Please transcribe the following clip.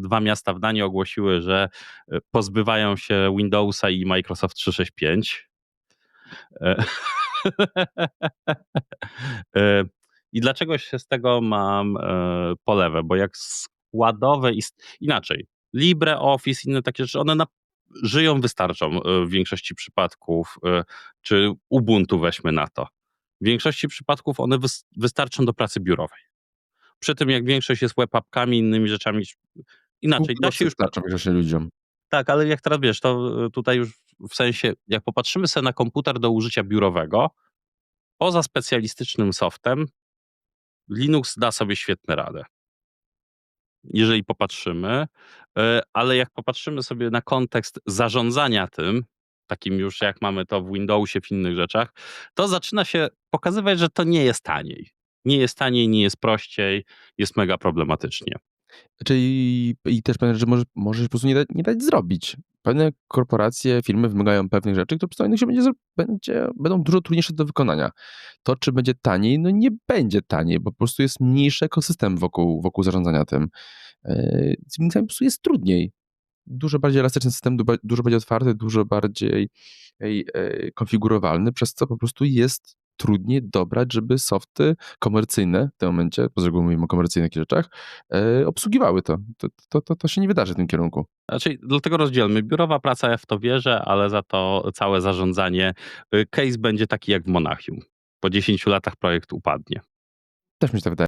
dwa miasta w Danii ogłosiły, że e, pozbywają się Windowsa i Microsoft 365. E, e, I dlaczego się z tego mam polewę? Bo jak składowe, inaczej, LibreOffice, inne takie rzeczy, one na, żyją, wystarczą w większości przypadków, czy Ubuntu weźmy na to. W większości przypadków one wystarczą do pracy biurowej. Przy tym jak większość jest webapkami, innymi rzeczami, inaczej, da się już... Wystarczą większości ludziom. Tak, ale jak teraz wiesz, to e, tutaj już w sensie, jak popatrzymy sobie na komputer do użycia biurowego, poza specjalistycznym softem, Linux da sobie świetne radę. Jeżeli popatrzymy, e, ale jak popatrzymy sobie na kontekst zarządzania tym, takim już jak mamy to w Windowsie, w innych rzeczach, to zaczyna się pokazywać, że to nie jest taniej. Nie jest taniej, nie jest prościej, jest mega problematycznie. Czyli i też pewne rzeczy może, może po prostu nie, da, nie dać zrobić. Pewne korporacje, firmy wymagają pewnych rzeczy, które po prostu się będzie, będzie, będą dużo trudniejsze do wykonania. To, czy będzie taniej, no nie będzie taniej, bo po prostu jest mniejszy ekosystem wokół, wokół zarządzania tym. Yy, z Linuxami po prostu jest trudniej. Dużo bardziej elastyczny system, dużo bardziej otwarty, dużo bardziej e, konfigurowalny, przez co po prostu jest trudniej dobrać, żeby softy komercyjne w tym momencie, bo z reguły mówimy o komercyjnych rzeczach, e, obsługiwały to. To, to, to. to się nie wydarzy w tym kierunku. Znaczy, dlatego rozdzielmy. Biurowa praca, ja w to wierzę, ale za to całe zarządzanie. Y, case będzie taki jak w Monachium. Po 10 latach projekt upadnie. Też mi się tak wydaje.